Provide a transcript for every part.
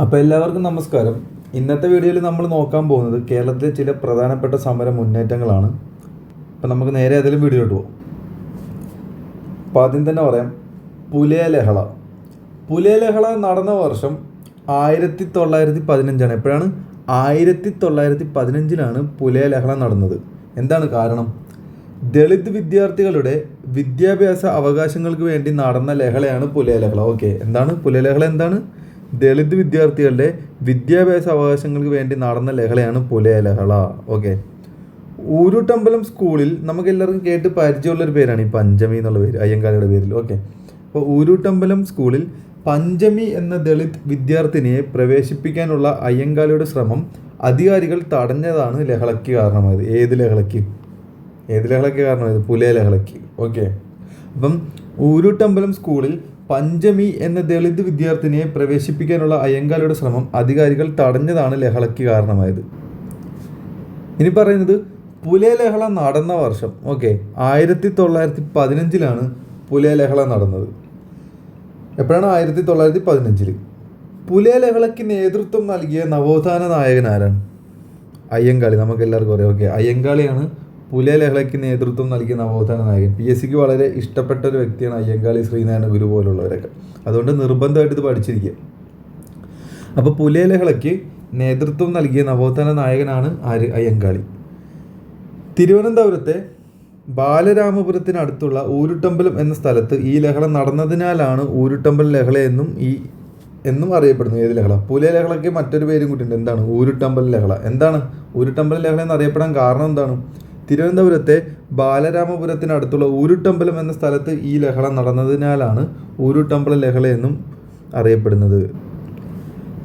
അപ്പോൾ എല്ലാവർക്കും നമസ്കാരം. ഇന്നത്തെ വീഡിയോയിൽ നമ്മൾ നോക്കാൻ പോകുന്നത് കേരളത്തിലെ ചില പ്രധാനപ്പെട്ട സമര മുന്നേറ്റങ്ങളാണ്. അപ്പം നമുക്ക് നേരെ അതിലും വീഡിയോ ഇട്ട് പോകാം അപ്പോൾ ആദ്യം തന്നെ പറയാം പുലയ ലഹള പുലയ ലഹള നടന്ന വർഷം ആയിരത്തി തൊള്ളായിരത്തി പതിനഞ്ചാണ് എപ്പോഴാണ്? ആയിരത്തി തൊള്ളായിരത്തി പതിനഞ്ചിലാണ് പുലയ ലഹള നടന്നത്. എന്താണ് കാരണം? ദളിത് വിദ്യാർത്ഥികളുടെ വിദ്യാഭ്യാസ അവകാശങ്ങൾക്ക് വേണ്ടി നടന്ന ലഹളയാണ് പുലയ ലഹള ഓക്കെ എന്താണ്? പുലയ ലഹള എന്താണ്? ദളിത് വിദ്യാർത്ഥികളുടെ വിദ്യാഭ്യാസ അവകാശങ്ങൾക്ക് വേണ്ടി നടന്ന ലഹളയാണ് പുലയ ലഹള. ഓക്കെ ഊരുട്ടമ്പലം സ്കൂളിൽ നമുക്ക് എല്ലാവർക്കും കേട്ട് പരിചയമുള്ളൊരു പേരാണ് ഈ പഞ്ചമി എന്നുള്ള പേര് അയ്യങ്കാളിയുടെ പേരിൽ. ഓക്കെ അപ്പോൾ ഊരുട്ടമ്പലം സ്കൂളിൽ പഞ്ചമി എന്ന ദളിത് വിദ്യാർത്ഥിനിയെ പ്രവേശിപ്പിക്കാനുള്ള അയ്യങ്കാളിയുടെ ശ്രമം അധികാരികൾ തടഞ്ഞതാണ് ലഹളയ്ക്ക് കാരണമായത്. ഏത് ലഹളയ്ക്ക്? ഏത് ലഹളയ്ക്ക് കാരണമായത്? പുലയ ലഹളയ്ക്ക്. ഓക്കെ അപ്പം ഊരുട്ടമ്പലം സ്കൂളിൽ പഞ്ചമി എന്ന ദളിത് വിദ്യാർത്ഥിനിയെ പ്രവേശിപ്പിക്കാനുള്ള അയ്യങ്കാളിയുടെ ശ്രമം അധികാരികൾ തടഞ്ഞതാണ് ലഹളയ്ക്ക് കാരണമായത്. ഇനി പറയുന്നത് പുലയ ലഹള നടന്ന വർഷം ഓക്കെ ആയിരത്തി തൊള്ളായിരത്തി പതിനഞ്ചിലാണ് പുലയ ലഹള നടന്നത്. എപ്പോഴാണ് ആയിരത്തി തൊള്ളായിരത്തി പതിനഞ്ചിൽ പുലയ ലഹളയ്ക്ക് നേതൃത്വം നൽകിയ നവോത്ഥാന നായകൻ ആരാണ്? അയ്യങ്കാളി നമുക്ക് എല്ലാവർക്കും അറിയാം. ഓക്കെ അയ്യങ്കാളിയാണ് പുലയ ലഹളയ്ക്ക് നേതൃത്വം നൽകിയ നവോത്ഥാന നായകൻ. പി എസ് സിക്ക് വളരെ ഇഷ്ടപ്പെട്ട ഒരു വ്യക്തിയാണ് അയ്യങ്കാളി ശ്രീനാരായണ ഗുരു പോലുള്ളവരൊക്കെ. അതുകൊണ്ട് നിർബന്ധമായിട്ട് ഇത് പഠിച്ചിരിക്കുക. അപ്പോൾ പുലിയ ലഹളയ്ക്ക് നേതൃത്വം നൽകിയ നവോത്ഥാന നായകനാണ് ആര്? അയ്യങ്കാളി. തിരുവനന്തപുരത്തെ ബാലരാമപുരത്തിനടുത്തുള്ള ഊരുട്ടമ്പലം എന്ന സ്ഥലത്ത് ഈ ലഹള നടന്നതിനാലാണ് ഊരുട്ടമ്പലം ലഹള എന്നും ഈ എന്നും അറിയപ്പെടുന്നു ഏത് ലഹള? പുലയ ലഹളയ്ക്ക് മറ്റൊരു പേരും കൂട്ടിയിട്ടുണ്ട്. എന്താണ്? ഊരുട്ടമ്പൽ ലഹള. എന്താണ്? ഊരുട്ടമ്പൽ ലഹള എന്ന് അറിയപ്പെടാൻ കാരണം എന്താണ്? തിരുവനന്തപുരത്തെ ബാലരാമപുരത്തിനടുത്തുള്ള ഊരുട്ടമ്പലം എന്ന സ്ഥലത്ത് ഈ ലഹള നടന്നതിനാലാണ് ഊരുട്ടമ്പലം ലഹള എന്നും അറിയപ്പെടുന്നത്.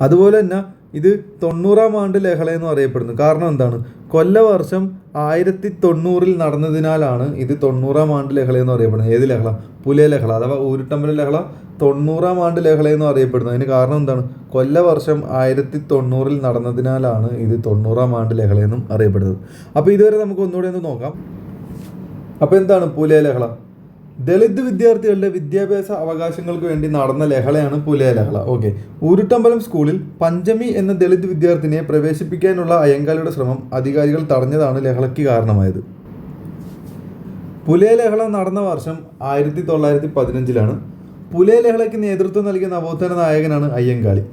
അതുപോലെ തന്നെ ഇത് തൊണ്ണൂറാം ആണ്ട് ലഹള എന്നും അറിയപ്പെടുന്നു. കാരണം എന്താണ്? കൊല്ലവർഷം ആയിരത്തി തൊണ്ണൂറിൽ നടന്നതിനാലാണ് ഇത് തൊണ്ണൂറാം ആണ്ട് ലഹള എന്ന് അറിയപ്പെടുന്നത്. ഏത് ലഹള? പുലയ ലഹള അഥവാ ഊരുട്ടമ്പല ലഹള തൊണ്ണൂറാം ആണ്ട് ലഹള എന്ന് അറിയപ്പെടുന്നത്. അതിന് കാരണം എന്താണ്? കൊല്ലവർഷം ആയിരത്തി തൊണ്ണൂറിൽ നടന്നതിനാലാണ് ഇത് തൊണ്ണൂറാം ആണ്ട് ലഹള എന്നും അറിയപ്പെടുന്നത്. അപ്പോൾ ഇതുവരെ നമുക്ക് ഒന്നുകൂടെ ഒന്ന് നോക്കാം. അപ്പോൾ എന്താണ് പുലയ ലഹള? ദളിത് വിദ്യാർത്ഥികളുടെ വിദ്യാഭ്യാസ അവകാശങ്ങൾക്ക് വേണ്ടി നടന്ന ലഹളയാണ് പുലയ ലഹള. ഓക്കെ ഊരുട്ടമ്പലം സ്കൂളിൽ പഞ്ചമി എന്ന ദളിത് വിദ്യാർത്ഥിനിയെ പ്രവേശിപ്പിക്കാനുള്ള അയ്യങ്കാളിയുടെ ശ്രമം അധികാരികൾ തടഞ്ഞതാണ് ലഹളയ്ക്ക് കാരണമായത്. പുലയ ലഹള നടന്ന വർഷം ആയിരത്തി തൊള്ളായിരത്തി പതിനഞ്ചിലാണ് പുലയ ലഹളയ്ക്ക് നേതൃത്വം നൽകിയ നവോത്ഥാന നായകനാണ് അയ്യങ്കാളി.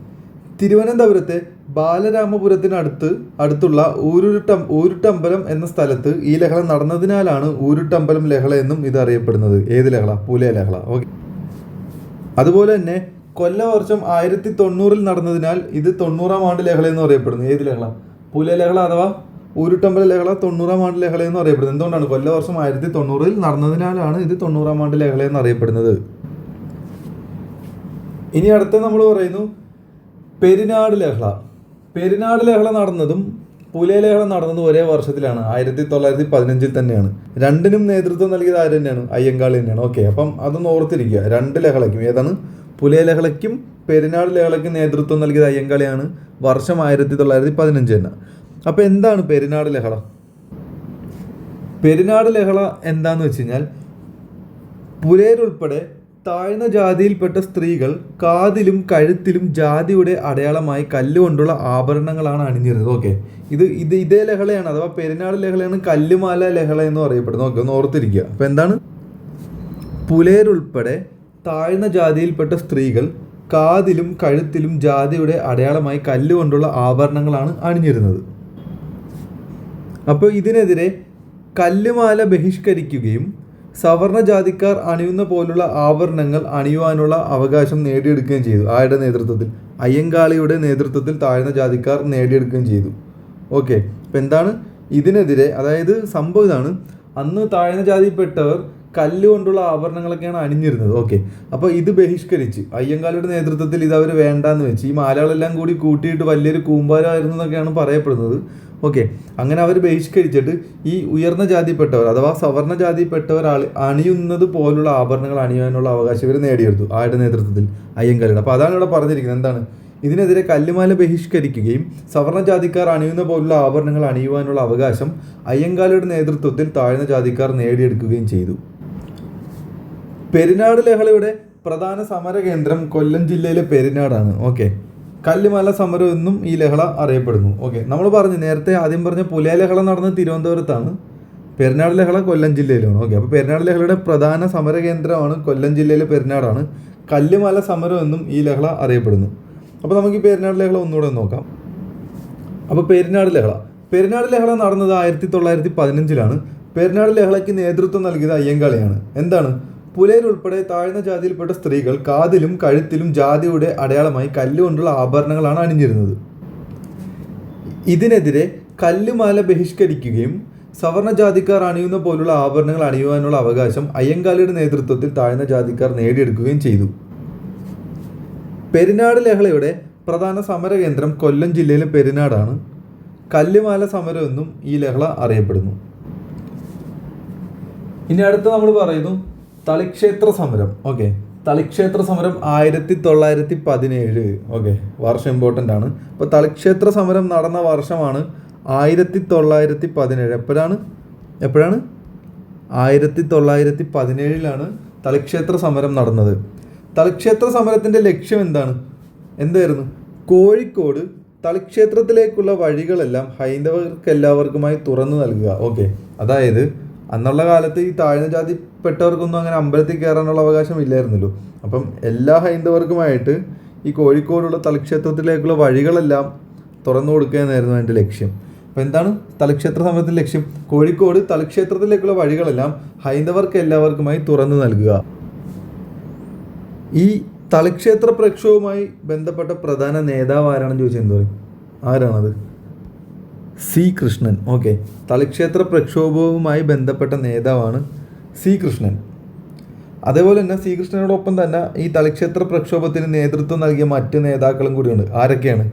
തിരുവനന്തപുരത്തെ ബാലരാമപുരത്തിനടുത്ത് അടുത്തുള്ള ഊരുട്ടം ഊരുട്ടമ്പലം എന്ന സ്ഥലത്ത് ഈ ലഹള നടന്നതിനാലാണ് ഊരുട്ടമ്പലം ലഹള എന്നും ഇത് അറിയപ്പെടുന്നത്. ഏത് ലഹള? പുലയ ലഹള. ഓക്കെ. അതുപോലെ തന്നെ കൊല്ലവർഷം ആയിരത്തി തൊണ്ണൂറിൽ നടന്നതിനാൽ ഇത് തൊണ്ണൂറാം ആണ്ട് ലഹള എന്ന് അറിയപ്പെടുന്നു. ഏത് ലഹള? പുലയ ലഹള അഥവാ ഊരുട്ടമ്പല ലഹള തൊണ്ണൂറാം ആണ്ട് ലഹള എന്ന് അറിയപ്പെടുന്നത് എന്തുകൊണ്ടാണ് കൊല്ലവർഷം ആയിരത്തി തൊണ്ണൂറിൽ നടന്നതിനാലാണ് ഇത് തൊണ്ണൂറാം ആണ്ട് ലഹള എന്ന് അറിയപ്പെടുന്നത്? ഇനി അടുത്ത നമ്മൾ പറയുന്നു പെരിനാട് ലഹള. പെരിനാട് ലഹള നടന്നതും പുലേ ലഹള നടന്നതും ഒരേ വർഷത്തിലാണ്. ആയിരത്തി തൊള്ളായിരത്തി പതിനഞ്ചിൽ തന്നെയാണ്. രണ്ടിനും നേതൃത്വം നൽകിയത് ആര് തന്നെയാണ്? അയ്യങ്കാളി തന്നെയാണ്. ഓക്കെ അപ്പം അതൊന്ന് ഓർത്തിരിക്കുക. രണ്ട് ലഹളയ്ക്കും ഏതാണ്? പുലേ ലഹളയ്ക്കും പെരിനാട് ലഹളയ്ക്കും നേതൃത്വം നൽകിയത് അയ്യങ്കാളിയാണ്. വർഷം ആയിരത്തി തൊള്ളായിരത്തി പതിനഞ്ച് തന്നെ. അപ്പോൾ എന്താണ് പെരിനാട് ലഹള? പെരിനാട് ലഹള എന്താന്ന് വെച്ച് കഴിഞ്ഞാൽ പുലയരുൾപ്പെടെ താഴ്ന്ന ജാതിയിൽപ്പെട്ട സ്ത്രീകൾ കാതിലും കഴുത്തിലും ജാതിയുടെ അടയാളമായി കല്ലുകൊണ്ടുള്ള ആഭരണങ്ങളാണ് അണിഞ്ഞിരുന്നത്. ഓക്കെ. ഇത് ഇത് ഇതേ ലഹളയാണ് അഥവാ പെരുന്നാൾ ലഹളയാണ് കല്ലുമാല ലഹള എന്ന് പറയപ്പെടുന്നത്. ഓക്കെ ഒന്ന് ഓർത്തിരിക്കുക. അപ്പോൾ എന്താണ്? പുലേരുൾപ്പെടെ താഴ്ന്ന ജാതിയിൽപ്പെട്ട സ്ത്രീകൾ കാതിലും കഴുത്തിലും ജാതിയുടെ അടയാളമായി കല്ലുകൊണ്ടുള്ള ആഭരണങ്ങളാണ് അണിഞ്ഞിരുന്നത്. അപ്പോൾ ഇതിനെതിരെ കല്ലുമാല ബഹിഷ്കരിക്കുകയും സവർണ ജാതിക്കാർ അണിയുന്ന പോലുള്ള ആഭരണങ്ങൾ അണിയുവാനുള്ള അവകാശം നേടിയെടുക്കുകയും ചെയ്തു. ആരുടെ നേതൃത്വത്തിൽ? അയ്യങ്കാളിയുടെ നേതൃത്വത്തിൽ താഴ്ന്ന ജാതിക്കാർ നേടിയെടുക്കുകയും ചെയ്തു. ഓക്കെ. അപ്പം എന്താണ്? ഇതിനെതിരെ അതായത് സംഭവം ഇതാണ്. അന്ന് താഴ്ന്ന ജാതിയിൽപ്പെട്ടവർ കല്ലുകൊണ്ടുള്ള ആഭരണങ്ങളൊക്കെയാണ് അണിഞ്ഞിരുന്നത്. ഓക്കെ. അപ്പോൾ ഇത് ബഹിഷ്കരിച്ച് അയ്യങ്കാളിയുടെ നേതൃത്വത്തിൽ ഇത് അവർ വേണ്ടാന്ന് വെച്ച് ഈ മാലകളെല്ലാം കൂടി കൂട്ടിയിട്ട് വലിയൊരു കൂമ്പാരമായിരുന്നു എന്നൊക്കെയാണ് പറയപ്പെടുന്നത്. ഓക്കെ. അങ്ങനെ അവർ ബഹിഷ്കരിച്ചിട്ട് ഈ ഉയർന്ന ജാതിപ്പെട്ടവർ അഥവാ സവർണ ജാതിപ്പെട്ടവർ അണിയുന്നത് പോലുള്ള ആഭരണങ്ങൾ അണിയാനുള്ള അവകാശം ഇവർ നേടിയെടുത്തു ആരുടെ നേതൃത്വത്തിൽ? അയ്യങ്കാളിയുടെ. അപ്പോൾ അതാണ് ഇവിടെ പറഞ്ഞിരിക്കുന്നത്. എന്താണ്? ഇതിനെതിരെ കല്ലുമാല ബഹിഷ്കരിക്കുകയും സവർണ ജാതിക്കാർ അണിയുന്ന പോലുള്ള ആഭരണങ്ങൾ അണിയുവാനുള്ള അവകാശം അയ്യങ്കാളിയുടെ നേതൃത്വത്തിൽ താഴ്ന്ന ജാതിക്കാർ നേടിയെടുക്കുകയും ചെയ്തു. പെരിനാട് ലഹളയുടെ പ്രധാന സമര കേന്ദ്രം കൊല്ലം ജില്ലയിലെ പെരിനാടാണ്. ഓക്കെ. കല്ലുമല സമരം എന്നും ഈ ലഹള അറിയപ്പെടുന്നു. ഓക്കെ നമ്മൾ പറഞ്ഞു നേരത്തെ ആദ്യം പറഞ്ഞ പുലിയ ലഹള നടന്നത് തിരുവനന്തപുരത്താണ്. പെരുന്നാട് ലഹള കൊല്ലം ജില്ലയിലാണ്. ഓക്കെ അപ്പോൾ പെരുന്നാട് ലഹളയുടെ പ്രധാന സമര കേന്ദ്രമാണ് കൊല്ലം ജില്ലയിലെ പെരുന്നാടാണ്. കല്ലുമല സമരം എന്നും ഈ ലഹള അറിയപ്പെടുന്നു. അപ്പോൾ നമുക്ക് ഈ പെരുന്നാട് ലഹള ഒന്നുകൂടെ നോക്കാം. അപ്പോൾ പെരുന്നാട് ലഹള. പെരുന്നാട് ലഹള നടന്നത് ആയിരത്തി തൊള്ളായിരത്തി പതിനഞ്ചിലാണ്. പെരുന്നാട് ലഹളയ്ക്ക് നേതൃത്വം നൽകിയത് അയ്യങ്കാളിയാണ്. എന്താണ്? പുലയർ ഉൾപ്പെടെ താഴ്ന്ന ജാതിയിൽപ്പെട്ട സ്ത്രീകൾ കാതിലും കഴുത്തിലും ജാതിയുടെ അടയാളമായി കല്ലുകൊണ്ടുള്ള ആഭരണങ്ങളാണ് അണിഞ്ഞിരുന്നത്. ഇതിനെതിരെ കല്ലുമാല ബഹിഷ്കരിക്കുകയും സവർണ ജാതിക്കാർ അണിയുന്ന പോലുള്ള ആഭരണങ്ങൾ അണിയുവാനുള്ള അവകാശം അയ്യങ്കാളിയുടെ നേതൃത്വത്തിൽ താഴ്ന്ന ജാതിക്കാർ നേടിയെടുക്കുകയും ചെയ്തു. പെരിനാട് ലഹളയുടെ പ്രധാന സമരകേന്ദ്രം കൊല്ലം ജില്ലയിലെ പെരിനാടാണ് കല്ലുമാല സമരം എന്നും ഈ ലഹള അറിയപ്പെടുന്നു. ഇനി അടുത്ത് നമ്മൾ പറയുന്നു തളിക്ഷേത്ര സമരം. ഓക്കെ തളിക്ഷേത്ര സമരം ആയിരത്തി തൊള്ളായിരത്തി പതിനേഴ്. ഓക്കെ വർഷം ഇമ്പോർട്ടന്റ് ആണ്. അപ്പോൾ തളിക്ഷേത്ര സമരം നടന്ന വർഷമാണ് ആയിരത്തി തൊള്ളായിരത്തി പതിനേഴ്. എപ്പോഴാണ്? എപ്പോഴാണ്? ആയിരത്തി തൊള്ളായിരത്തി പതിനേഴിലാണ് തളിക്ഷേത്ര സമരം നടന്നത്. തളിക്ഷേത്ര സമരത്തിന്റെ ലക്ഷ്യം എന്താണ്? എന്തായിരുന്നു? കോഴിക്കോട് തളിക്ഷേത്രത്തിലേക്കുള്ള വഴികളെല്ലാം ഹൈന്ദവർക്ക് എല്ലാവർക്കുമായി തുറന്നു നൽകുക. ഓക്കെ അതായത് അന്നുള്ള കാലത്ത് ഈ താഴ്ന്ന ജാതിപ്പെട്ടവർക്കൊന്നും അങ്ങനെ അമ്പലത്തിൽ കയറാനുള്ള അവകാശം ഇല്ലായിരുന്നല്ലോ. അപ്പം എല്ലാ ഹൈന്ദവർക്കുമായിട്ട് ഈ കോഴിക്കോടുള്ള തലക്ഷേത്രത്തിലേക്കുള്ള വഴികളെല്ലാം തുറന്നു കൊടുക്കുക എന്നായിരുന്നു അതിന്റെ ലക്ഷ്യം. അപ്പോൾ എന്താണ് തലക്ഷേത്ര സമരത്തിന്റെ ലക്ഷ്യം? കോഴിക്കോട് തലക്ഷേത്രത്തിലേക്കുള്ള വഴികളെല്ലാം ഹൈന്ദവർക്ക് എല്ലാവർക്കുമായി തുറന്നു നൽകുക. ഈ തലക്ഷേത്ര പ്രക്ഷോഭവുമായി ബന്ധപ്പെട്ട പ്രധാന നേതാവ് ആരാണെന്ന് ചോദിച്ചാൽ എന്ത് പറയും? ആരാണത്? സി കൃഷ്ണൻ. ഓക്കെ. തളിക്ഷേത്ര പ്രക്ഷോഭവുമായി ബന്ധപ്പെട്ട നേതാവാണ് സി കൃഷ്ണൻ. അതേപോലെ തന്നെ സി കൃഷ്ണനോടൊപ്പം തന്നെ ഈ തളിക്ഷേത്ര പ്രക്ഷോഭത്തിന് നേതൃത്വം നൽകിയ മറ്റ് നേതാക്കളും കൂടിയുണ്ട്. ആരൊക്കെയാണ്?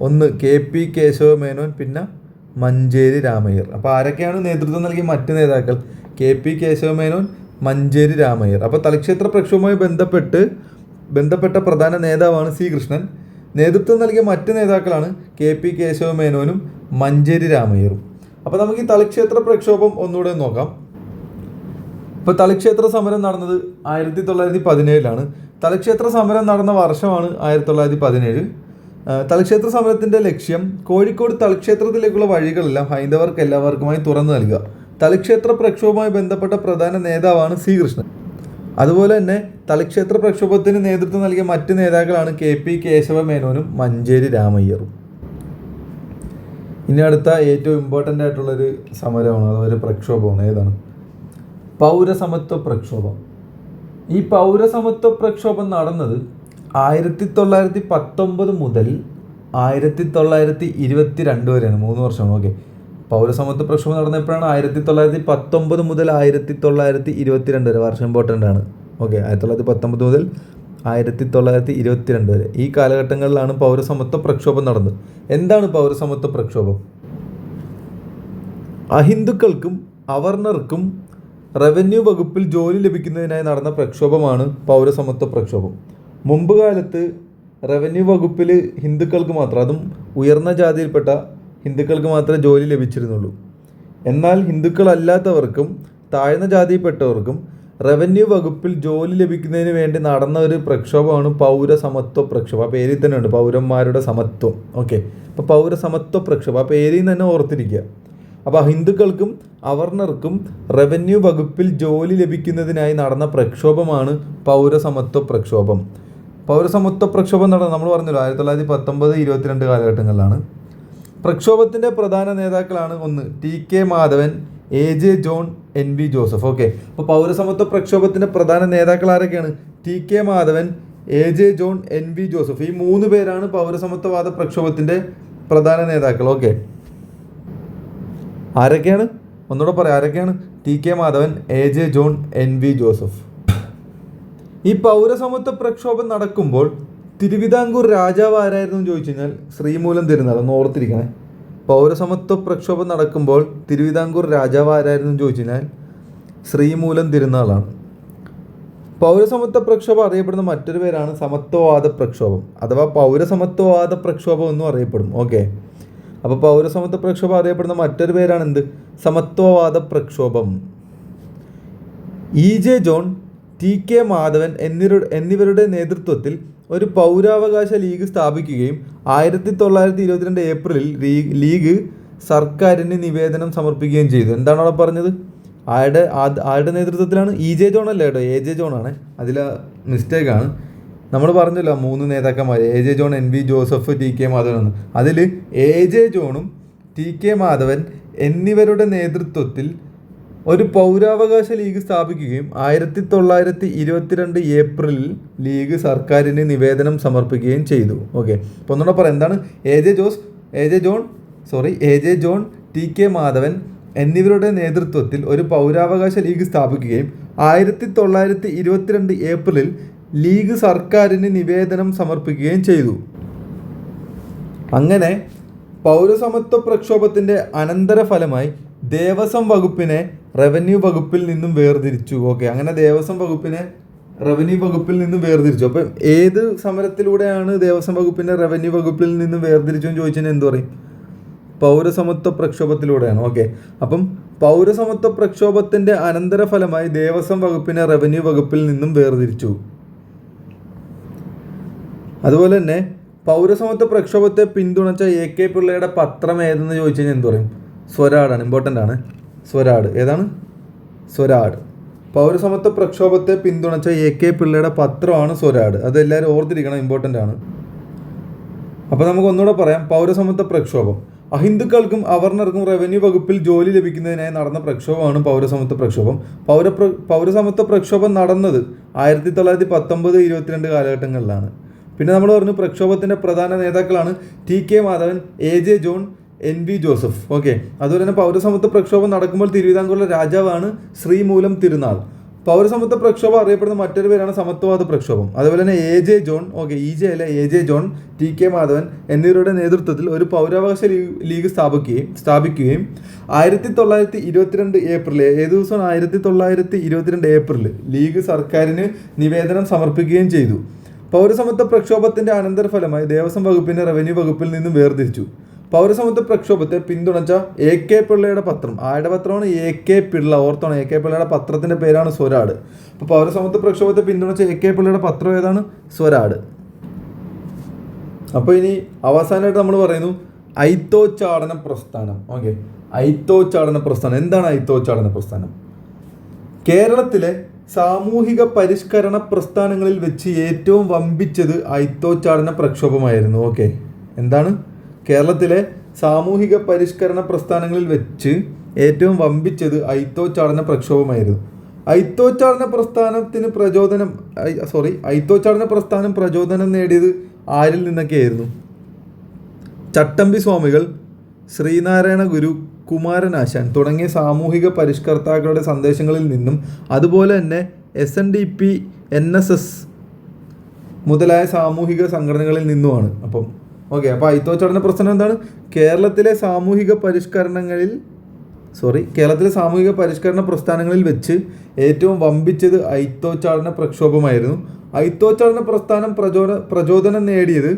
ഒന്ന് കെ പി കേശവ മേനോൻ പിന്നെ മഞ്ചേരി രാമയ്യർ. അപ്പോൾ ആരൊക്കെയാണ് നേതൃത്വം നൽകിയ മറ്റ് നേതാക്കൾ? K P Kesava Menon Manjeri Ramayyar. അപ്പോൾ തളിക്ഷേത്ര പ്രക്ഷോഭവുമായി ബന്ധപ്പെട്ട് ബന്ധപ്പെട്ട പ്രധാന നേതാവാണ് സി കൃഷ്ണൻ. നേതൃത്വം നൽകിയ മറ്റ് നേതാക്കളാണ് കെ പി കേശവ മേനോനും മഞ്ചേരി രാമയ്യറും. അപ്പോൾ നമുക്ക് ഈ തളിക്ഷേത്ര പ്രക്ഷോഭം ഒന്നുകൂടെ നോക്കാം. ഇപ്പോൾ തളിക്ഷേത്ര സമരം നടന്നത് ആയിരത്തി തൊള്ളായിരത്തി പതിനേഴിലാണ്. തലക്ഷേത്ര സമരം നടന്ന വർഷമാണ് ആയിരത്തി തൊള്ളായിരത്തി പതിനേഴ്. തലക്ഷേത്ര സമരത്തിന്റെ ലക്ഷ്യം കോഴിക്കോട് തലക്ഷേത്രത്തിലേക്കുള്ള വഴികളെല്ലാം ഹൈന്ദവർക്ക് എല്ലാവർക്കുമായി തുറന്നു നൽകുക. തലക്ഷേത്ര പ്രക്ഷോഭവുമായി ബന്ധപ്പെട്ട പ്രധാന നേതാവാണ് ശ്രീകൃഷ്ണൻ. കൃഷ്ണൻ അതുപോലെ തന്നെ തലക്ഷേത്ര പ്രക്ഷോഭത്തിന് നേതൃത്വം നൽകിയ മറ്റ് നേതാക്കളാണ് കെ പി കേശവ മേനോനും മഞ്ചേരി രാമയ്യറും. ഇനി അടുത്ത ഏറ്റവും ഇമ്പോർട്ടന്റ് ആയിട്ടുള്ളൊരു സമരമാണ് അതൊരു പ്രക്ഷോഭമാണ്. ഏതാണ്? പൗരസമത്വ പ്രക്ഷോഭം. ഈ പൗരസമത്വ പ്രക്ഷോഭം നടന്നത് ആയിരത്തി തൊള്ളായിരത്തി പത്തൊമ്പത് മുതൽ ആയിരത്തി തൊള്ളായിരത്തി ഇരുപത്തി രണ്ട് വരെയാണ്. മൂന്ന് വർഷമാണ്. ഓക്കെ പൗരസമത്വ പ്രക്ഷോഭം നടന്നപ്പോഴാണ് ആയിരത്തി തൊള്ളായിരത്തി പത്തൊമ്പത് മുതൽ ആയിരത്തി തൊള്ളായിരത്തി ഇരുപത്തിരണ്ട് വരെ വർഷം ഇമ്പോർട്ടന്റ് ആണ്. ഓക്കെ ആയിരത്തി തൊള്ളായിരത്തി പത്തൊമ്പത് മുതൽ ആയിരത്തി തൊള്ളായിരത്തി ഇരുപത്തിരണ്ട് വരെ. ഈ കാലഘട്ടങ്ങളിലാണ് പൗരസമത്വ പ്രക്ഷോഭം നടന്നത്. എന്താണ് പൗരസമത്വ പ്രക്ഷോഭം? അഹിന്ദുക്കൾക്കും അവർണർക്കും റവന്യൂ വകുപ്പിൽ ജോലി ലഭിക്കുന്നതിനായി നടന്ന പ്രക്ഷോഭമാണ് പൗരസമത്വ പ്രക്ഷോഭം. മുമ്പ് കാലത്ത് റവന്യൂ വകുപ്പിൽ ഹിന്ദുക്കൾക്ക് മാത്രം അതും ഉയർന്ന ജാതിയിൽപ്പെട്ട ഹിന്ദുക്കൾക്ക് മാത്രമേ ജോലി ലഭിച്ചിരുന്നുള്ളൂ. എന്നാൽ ഹിന്ദുക്കളല്ലാത്തവർക്കും താഴ്ന്ന ജാതിയിൽപ്പെട്ടവർക്കും റവന്യൂ വകുപ്പിൽ ജോലി ലഭിക്കുന്നതിന് വേണ്ടി നടന്ന ഒരു പ്രക്ഷോഭമാണ് പൗരസമത്വ പ്രക്ഷോഭം. ആ പേരിൽ തന്നെ ഉണ്ട് പൗരന്മാരുടെ സമത്വം. ഓക്കെ. അപ്പോൾ പൗരസമത്വ പ്രക്ഷോഭം ആ പേരിൽ തന്നെ ഓർത്തിരിക്കുക. അപ്പോൾ ഹിന്ദുക്കൾക്കും അവർണർക്കും റവന്യൂ വകുപ്പിൽ ജോലി ലഭിക്കുന്നതിനായി നടന്ന പ്രക്ഷോഭമാണ് പൗരസമത്വ പ്രക്ഷോഭം. പൗരസമത്വ പ്രക്ഷോഭം നടന്നത് നമ്മൾ പറഞ്ഞല്ലോ ആയിരത്തി തൊള്ളായിരത്തി പത്തൊമ്പത് ഇരുപത്തിരണ്ട് കാലഘട്ടങ്ങളിലാണ്. പ്രക്ഷോഭത്തിന്റെ പ്രധാന നേതാക്കളാണ് ഒന്ന് T K Madhavan A J John N V Joseph. Okay. അപ്പോൾ പൗരസമത്വ പ്രക്ഷോഭത്തിന്റെ പ്രധാന നേതാക്കൾ ആരൊക്കെയാണ്? T K Madhavan A J John N V Joseph. ഈ മൂന്ന് പേരാണ് പൗരസമത്വവാദ പ്രക്ഷോഭത്തിന്റെ പ്രധാന നേതാക്കൾ. ഓക്കെ. ആരൊക്കെയാണ്? ഒന്നുകൂടെ പറയാം. ആരൊക്കെയാണ്? T K Madhavan A J John N V Joseph. ഈ പൗരസമത്വ പ്രക്ഷോഭം നടക്കുമ്പോൾ തിരുവിതാംകൂർ രാജാവ് ആരായിരുന്നു എന്ന് ചോദിച്ചു കഴിഞ്ഞാൽ ശ്രീമൂലം തിരുനാൾ ഒന്ന് ഓർത്തിരിക്കണേ. പൗരസമത്വ പ്രക്ഷോഭം നടക്കുമ്പോൾ തിരുവിതാംകൂർ രാജാവ് ആരായിരുന്നു എന്ന് ചോദിച്ചു കഴിഞ്ഞാൽ ശ്രീമൂലം തിരുനാളാണ്. പൗരസമത്വ പ്രക്ഷോഭം അറിയപ്പെടുന്ന മറ്റൊരു പേരാണ് സമത്വവാദ പ്രക്ഷോഭം അഥവാ പൗരസമത്വവാദ പ്രക്ഷോഭം എന്നും അറിയപ്പെടും. ഓക്കെ. അപ്പോൾ പൗരസമത്വ പ്രക്ഷോഭം അറിയപ്പെടുന്ന മറ്റൊരു പേരാണ് എന്ത്? സമത്വവാദ പ്രക്ഷോഭം. E J John T K Madhavan എന്നിവരുടെ എന്നിവരുടെ നേതൃത്വത്തിൽ ഒരു പൗരാവകാശ ലീഗ് സ്ഥാപിക്കുകയും ആയിരത്തി തൊള്ളായിരത്തി ഇരുപത്തിരണ്ട് ഏപ്രിലിൽ ലീഗ് സർക്കാരിന് നിവേദനം സമർപ്പിക്കുകയും ചെയ്തു. എന്താണ് അവിടെ പറഞ്ഞത്? ആരുടെ ആരുടെ നേതൃത്വത്തിലാണ്? ഇ ജെ ജോൺ അല്ലേ കേട്ടോ? എ ജെ ജോൺ ആണ്. അതിൽ മിസ്റ്റേക്കാണ് നമ്മൾ പറഞ്ഞല്ലോ മൂന്ന് നേതാക്കന്മാർ A J John N V Joseph T K Madhavan അതിൽ എ ജെ ജോണും ടി കെ മാധവൻ എന്നിവരുടെ നേതൃത്വത്തിൽ ഒരു പൗരാവകാശ ലീഗ് സ്ഥാപിക്കുകയും ആയിരത്തി തൊള്ളായിരത്തി ഇരുപത്തിരണ്ട് ഏപ്രിലിൽ ലീഗ് സർക്കാരിന് നിവേദനം സമർപ്പിക്കുകയും ചെയ്തു. ഓക്കെ അപ്പോൾ ഒന്നുകൂടെ പറയാം. എന്താണ്? A J Jose A J John sorry A J John T K Madhavan എന്നിവരുടെ നേതൃത്വത്തിൽ ഒരു പൗരാവകാശ ലീഗ് സ്ഥാപിക്കുകയും ആയിരത്തി തൊള്ളായിരത്തി ഇരുപത്തിരണ്ട് ഏപ്രിലിൽ ലീഗ് സർക്കാരിന് നിവേദനം സമർപ്പിക്കുകയും ചെയ്തു. അങ്ങനെ പൗരസമത്വ പ്രക്ഷോഭത്തിന്റെ അനന്തരഫലമായി ദേവസ്വം വകുപ്പിനെ റവന്യൂ വകുപ്പിൽ നിന്നും വേർതിരിച്ചു. ഓക്കെ അങ്ങനെ ദേവസ്വം വകുപ്പിനെ റവന്യൂ വകുപ്പിൽ നിന്നും വേർതിരിച്ചു. അപ്പം ഏത് സമരത്തിലൂടെയാണ് ദേവസ്വം വകുപ്പിനെ റവന്യൂ വകുപ്പിൽ നിന്നും വേർതിരിച്ചു എന്ന് ചോദിച്ചാൽ എന്ത് പറയും? പൗരസമത്വ പ്രക്ഷോഭത്തിലൂടെയാണ്. ഓക്കെ അപ്പം പൗരസമത്വ പ്രക്ഷോഭത്തിന്റെ അനന്തരഫലമായി ദേവസ്വം വകുപ്പിനെ റവന്യൂ വകുപ്പിൽ നിന്നും വേർതിരിച്ചു. അതുപോലെ തന്നെ പൗരസമത്വ പ്രക്ഷോഭത്തെ പിന്തുണച്ച എ കെ പിള്ളയുടെ പത്രം ഏതെന്ന് ചോദിച്ചു കഴിഞ്ഞാൽ എന്ത് പറയും? സ്വരാടാണ് ഇമ്പോർട്ടന്റ് ആണ്. സ്വരാട്. ഏതാണ്? സ്വരാട്. പൗരസമത്വ പ്രക്ഷോഭത്തെ പിന്തുണച്ച എ കെ പിള്ളയുടെ പത്രമാണ് സ്വരാട്. അത് എല്ലാവരും ഓർത്തിരിക്കണം ഇമ്പോർട്ടന്റ് ആണ്. അപ്പോൾ നമുക്ക് ഒന്നുകൂടെ പറയാം പൗരസമത്വ പ്രക്ഷോഭം. അഹിന്ദുക്കൾക്കും അവർണർക്കും റവന്യൂ വകുപ്പിൽ ജോലി ലഭിക്കുന്നതിനായി നടന്ന പ്രക്ഷോഭമാണ് പൗരസമത്വ പ്രക്ഷോഭം. പൗര പൗരസമത്വ പ്രക്ഷോഭം നടന്നത് ആയിരത്തി തൊള്ളായിരത്തി പത്തൊമ്പത് ഇരുപത്തിരണ്ട് കാലഘട്ടങ്ങളിലാണ്. പിന്നെ നമ്മൾ പറഞ്ഞു പ്രക്ഷോഭത്തിന്റെ പ്രധാന നേതാക്കളാണ് T K Madhavan A J John N V Joseph. Okay അതുപോലെ തന്നെ പൗരസമത്വ പ്രക്ഷോഭം നടക്കുമ്പോൾ തിരുവിതാംകൂറിലെ രാജാവാണ് ശ്രീമൂലം തിരുനാൾ. പൗരസമത്വ പ്രക്ഷോഭം അറിയപ്പെടുന്ന മറ്റൊരു പേരാണ് സമത്വവാദ പ്രക്ഷോഭം. അതുപോലെ തന്നെ A J John okay E J അല്ല A J John T K Madhavan എന്നിവരുടെ നേതൃത്വത്തിൽ ഒരു പൗരാവകാശ ലീഗ് സ്ഥാപിക്കുകയും സ്ഥാപിക്കുകയും ആയിരത്തി തൊള്ളായിരത്തി ഇരുപത്തിരണ്ട് ഏപ്രിൽ ഏത് ദിവസമാണ് ആയിരത്തി തൊള്ളായിരത്തി ഇരുപത്തിരണ്ട് ഏപ്രിൽ ലീഗ് സർക്കാരിന് നിവേദനം സമർപ്പിക്കുകയും ചെയ്തു. പൗരസമത്വ പ്രക്ഷോഭത്തിന്റെ അനന്തരഫലമായി ദേവസ്വം വകുപ്പിനെ റവന്യൂ വകുപ്പിൽ നിന്നും വേർതിരിച്ചു. പൗരസമത്വ പ്രക്ഷോഭത്തെ പിന്തുണച്ച എ കെ പിള്ളയുടെ പത്രം. ആരുടെ പത്രമാണ്? A K Pillai. ഓർത്തോണം. എ കെ പിള്ളയുടെ പത്രത്തിന്റെ പേരാണ് സ്വരാട്. അപ്പോൾ പൗരസമത്വ പ്രക്ഷോഭത്തെ പിന്തുണച്ച എ കെ പിള്ളയുടെ പത്രം ഏതാണ്? സ്വരാട്. അപ്പോൾ ഇനി അവസാനമായിട്ട് നമ്മൾ പറയുന്നു ഐത്തോച്ചാടന പ്രസ്ഥാനം. ഓക്കെ. ഐത്തോച്ചാടന പ്രസ്ഥാനം. എന്താണ് ഐത്തോച്ചാടന പ്രസ്ഥാനം? കേരളത്തിലെ സാമൂഹിക പരിഷ്കരണ പ്രസ്ഥാനങ്ങളിൽ വെച്ച് ഏറ്റവും വമ്പിച്ചത് ഐത്തോച്ചാടന പ്രക്ഷോഭമായിരുന്നു. ഓക്കെ. എന്താണ്? കേരളത്തിലെ സാമൂഹിക പരിഷ്കരണ പ്രസ്ഥാനങ്ങളിൽ വെച്ച് ഏറ്റവും വമ്പിച്ചത് ഐത്തോച്ചാടന പ്രക്ഷോഭമായിരുന്നു. ഐത്തോച്ചാടന പ്രസ്ഥാനത്തിന് പ്രചോദനം സോറി ഐത്തോച്ചാടന പ്രസ്ഥാനം പ്രചോദനം നേടിയത് ആരിൽ നിന്നൊക്കെയായിരുന്നു? ചട്ടമ്പി സ്വാമികൾ ശ്രീനാരായണ ഗുരു കുമാരനാശാൻ തുടങ്ങിയ സാമൂഹിക പരിഷ്കർത്താക്കളുടെ സന്ദേശങ്ങളിൽ നിന്നും അതുപോലെ തന്നെ S N D P N S S മുതലായ സാമൂഹിക സംഘടനകളിൽ നിന്നുമാണ്. അപ്പം ഓക്കെ അപ്പോൾ ഐത്തോച്ചാടന പ്രശ്നം എന്താണ്? കേരളത്തിലെ സാമൂഹിക പരിഷ്കരണങ്ങളിൽ സോറി കേരളത്തിലെ സാമൂഹിക പരിഷ്കരണ പ്രസ്ഥാനങ്ങളിൽ വെച്ച് ഏറ്റവും വമ്പിച്ചത് ഐത്തോച്ചാടന പ്രക്ഷോഭമായിരുന്നു. ഐത്തോച്ചാടന പ്രസ്ഥാനം പ്രചോദ പ്രചോദനം നേടിയത്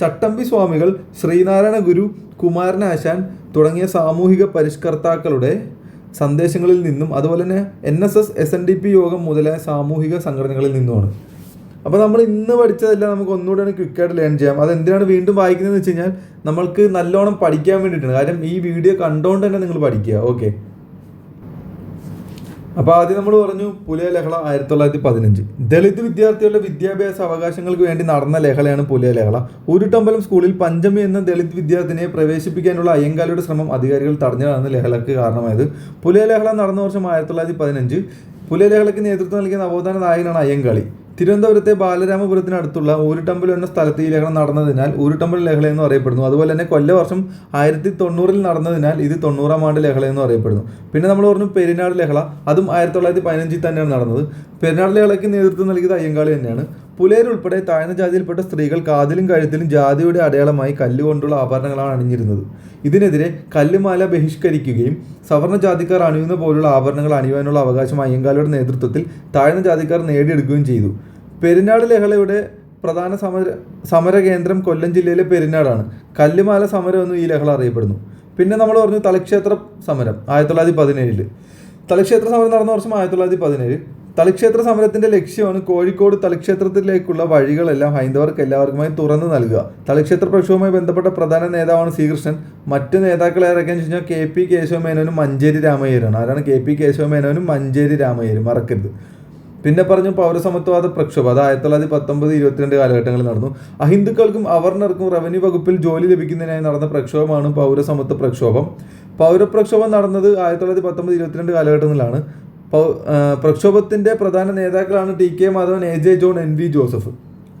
ചട്ടമ്പി സ്വാമികൾ ശ്രീനാരായണ ഗുരു കുമാരനാശാൻ തുടങ്ങിയ സാമൂഹിക പരിഷ്കർത്താക്കളുടെ സന്ദേശങ്ങളിൽ നിന്നും അതുപോലെ തന്നെ N S S S N D P യോഗം മുതലായ സാമൂഹിക സംഘടനകളിൽ നിന്നുമാണ്. അപ്പോൾ നമ്മൾ ഇന്ന് പഠിച്ചതെല്ലാം നമുക്ക് ഒന്നുകൂടെ ക്വിക്കായിട്ട് ലേൺ ചെയ്യാം. അത് എന്തിനാണ് വീണ്ടും വായിക്കുന്നതെന്ന് വെച്ച് കഴിഞ്ഞാൽ നമ്മൾക്ക് നല്ലോണം പഠിക്കാൻ വേണ്ടിയിട്ടാണ്. കാര്യം ഈ വീഡിയോ കണ്ടുകൊണ്ട് തന്നെ നിങ്ങൾ പഠിക്കുക. ഓക്കെ അപ്പോൾ ആദ്യം നമ്മൾ പറഞ്ഞു പുലിയ ലഹള ആയിരത്തി തൊള്ളായിരത്തി പതിനഞ്ച് ദളിത് വിദ്യാർത്ഥികളുടെ വിദ്യാഭ്യാസ അവകാശങ്ങൾക്ക് വേണ്ടി നടന്ന ലഹളയാണ് പുലിയ ലഹള. ഉരുട്ടമ്പലം സ്കൂളിൽ പഞ്ചമി എന്ന ദളിത് വിദ്യാർത്ഥിനിയെ പ്രവേശിപ്പിക്കാനുള്ള അയ്യങ്കാലിയുടെ ശ്രമം അധികാരികൾ തടഞ്ഞതാണ് ലഹളക്ക് കാരണമായത്. പുലിയ ലഹള നടന്ന വർഷം ആയിരത്തി തൊള്ളായിരത്തി പതിനഞ്ച് പുലിയ ലഹളയ്ക്ക് നേതൃത്വം നൽകിയ നവോത്ഥാന നായകനാണ് അയ്യങ്കാളി. തിരുവനന്തപുരത്തെ ബാലരാമപുരത്തിനടുത്തുള്ള ഊരുട്ടമ്പൽ എന്ന സ്ഥലത്ത് ഈ ലഹള നടന്നതിനാൽ ഊരുട്ടമ്പൽ ലേഖല എന്ന് അറിയപ്പെടുന്നു. അതുപോലെ തന്നെ കൊല്ലവർഷം ആയിരത്തി തൊണ്ണൂറിൽ നടന്നതിനാൽ ഇത് തൊണ്ണൂറാം ആണ്ട് ലേഖല എന്ന് അറിയപ്പെടുന്നു. പിന്നെ നമ്മൾ പറഞ്ഞു പെരിനാട് ലഹള അതും ആയിരത്തി തൊള്ളായിരത്തി പതിനഞ്ചിൽ തന്നെയാണ് നടന്നത്. പെരിനാട് ലഹളയ്ക്ക് നേതൃത്വം നൽകിയത് അയ്യങ്കാളി തന്നെയാണ്. പുലേർ ഉൾപ്പെടെ താഴ്ന്ന ജാതിയിൽപ്പെട്ട സ്ത്രീകൾ കാതിലും കഴുത്തിലും ജാതിയുടെ അടയാളമായി കല്ലുകൊണ്ടുള്ള ആഭരണങ്ങളാണ് അണിഞ്ഞിരുന്നത്. ഇതിനെതിരെ കല്ലുമാല ബഹിഷ്കരിക്കുകയും സവർണ ജാതിക്കാർ അണിയുന്ന പോലുള്ള ആഭരണങ്ങൾ അണിയുവാനുള്ള അവകാശം അയ്യങ്കാളിയുടെ നേതൃത്വത്തിൽ താഴ്ന്ന ജാതിക്കാർ നേടിയെടുക്കുകയും ചെയ്തു. പെരുന്നാട് ലഹളയുടെ പ്രധാന സമര സമര കേന്ദ്രം കൊല്ലം ജില്ലയിലെ പെരുന്നാടാണ് കല്ലുമാല സമരം എന്നും ഈ ലഹള അറിയപ്പെടുന്നു. പിന്നെ നമ്മൾ പറഞ്ഞു തലക്ഷേത്ര സമരം ആയിരത്തി തൊള്ളായിരത്തി പതിനേഴിൽ. തലക്ഷേത്ര സമരം നടന്ന വർഷം ആയിരത്തി തൊള്ളായിരത്തി പതിനേഴ്. തളിക്ഷേത്ര സമരത്തിന്റെ ലക്ഷ്യമാണ് കോഴിക്കോട് തളിക്ഷേത്രത്തിലേക്കുള്ള വഴികളെല്ലാം ഹൈന്ദവർക്ക് എല്ലാവർക്കുമായി തുറന്നു നൽകുക. തളിക്ഷേത്ര പ്രക്ഷോഭവുമായി ബന്ധപ്പെട്ട പ്രധാന നേതാവാണ് ശ്രീകൃഷ്ണൻ. മറ്റ് നേതാക്കളെ ആരൊക്കെയെന്ന് വെച്ച് കഴിഞ്ഞാൽ കെ പി കേശവമേനോനും മഞ്ചേരി രാമയ്യരാണ്. ആരാണ് കെ പി കേശവമേനോനും മഞ്ചേരി രാമയ്യരും? മറക്കരുത്. പിന്നെ പറഞ്ഞു പൗരസമത്വവാദ പ്രക്ഷോഭം. അത് ആയിരത്തി തൊള്ളായിരത്തി പത്തൊമ്പത് ഇരുപത്തിരണ്ട് കാലഘട്ടങ്ങളിൽ നടന്നു. അഹിന്ദുക്കൾക്കും അവർണർക്കും റവന്യൂ വകുപ്പിൽ ജോലി ലഭിക്കുന്നതിനായി നടന്ന പ്രക്ഷോഭമാണ് പൗരസമത്വ പ്രക്ഷോഭം. പൗരപ്രക്ഷോഭം നടന്നത് ആയിരത്തി തൊള്ളായിരത്തി പത്തൊമ്പത് ഇരുപത്തിരണ്ട് കാലഘട്ടങ്ങളിലാണ് പൗ- ആ, പ്രക്ഷോഭത്തിന്റെ പ്രധാന നേതാക്കളാണ് T K Madhavan A J John N V Joseph.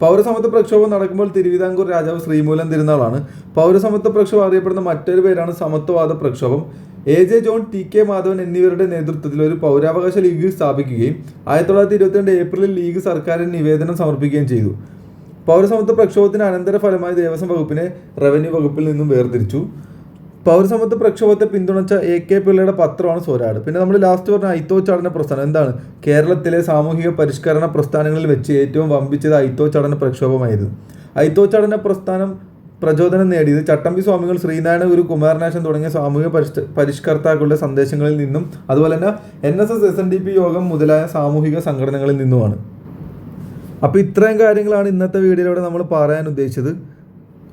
പൗരസമത്വ പ്രക്ഷോഭം നടക്കുമ്പോൾ തിരുവിതാംകൂർ രാജാവ് ശ്രീമൂലം തിരുനാളാണ്. പൗരസമത്വ പ്രക്ഷോഭം അറിയപ്പെടുന്ന മറ്റൊരു പേരാണ് സമത്വവാദ പ്രക്ഷോഭം. A J John T K Madhavan എന്നിവരുടെ നേതൃത്വത്തിൽ ഒരു പൗരാവകാശ ലീഗ് സ്ഥാപിക്കുകയും ആയിരത്തി തൊള്ളായിരത്തി ഇരുപത്തിരണ്ട് ഏപ്രിലിൽ ലീഗ് സർക്കാരിന് നിവേദനം സമർപ്പിക്കുകയും ചെയ്തു. പൗരസമത്വ പ്രക്ഷോഭത്തിന് അനന്തരഫലമായി ദേവസ്വം വകുപ്പിനെ റവന്യൂ വകുപ്പിൽ നിന്നും വേർതിരിച്ചു. പൗരസമത്വ പ്രക്ഷോഭത്തെ പിന്തുണച്ച എ കെ പിള്ളയുടെ പത്രമാണ് സ്വരാട്. പിന്നെ നമ്മൾ ലാസ്റ്റ് പറഞ്ഞ ഐത്തോച്ചാടന പ്രസ്ഥാനം. എന്താണ്? കേരളത്തിലെ സാമൂഹിക പരിഷ്കരണ പ്രസ്ഥാനങ്ങളിൽ വെച്ച് ഏറ്റവും വമ്പിച്ചത് ഐത്തോച്ചാടന പ്രക്ഷോഭമായിരുന്നു. ചടന പ്രസ്ഥാനം പ്രചോദനം നേടിയത് ചട്ടമ്പി സ്വാമികൾ ശ്രീനാരായണ ഗുരു കുമാരനാശൻ തുടങ്ങിയ സാമൂഹിക പരിഷ്ക പരിഷ്കർത്താക്കളുടെ സന്ദേശങ്ങളിൽ നിന്നും അതുപോലെ തന്നെ N S S S N D P യോഗം മുതലായ സാമൂഹിക സംഘടനകളിൽ നിന്നുമാണ്. അപ്പോൾ ഇത്രയും കാര്യങ്ങളാണ് ഇന്നത്തെ വീഡിയോയിലൂടെ നമ്മൾ പറയാൻ ഉദ്ദേശിച്ചത്.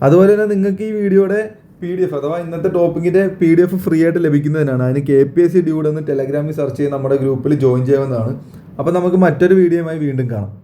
അതുപോലെ തന്നെ നിങ്ങൾക്ക് ഈ വീഡിയോയുടെ പി ഡി എഫ് അഥവാ ഇന്നത്തെ ടോപ്പിക്കിന്റെ പി ഡി എഫ് ഫ്രീ ആയിട്ട് ലഭിക്കുന്നതിനാണ്. അതിന് K P S C dude എന്ന് ടെലഗ്രാമിൽ സെർച്ച് ചെയ്ത് നമ്മുടെ ഗ്രൂപ്പിൽ ജോയിൻ ചെയ്യാവുന്നതാണ്. അപ്പോൾ നമുക്ക് മറ്റൊരു വീഡിയോയുമായി വീണ്ടും കാണാം.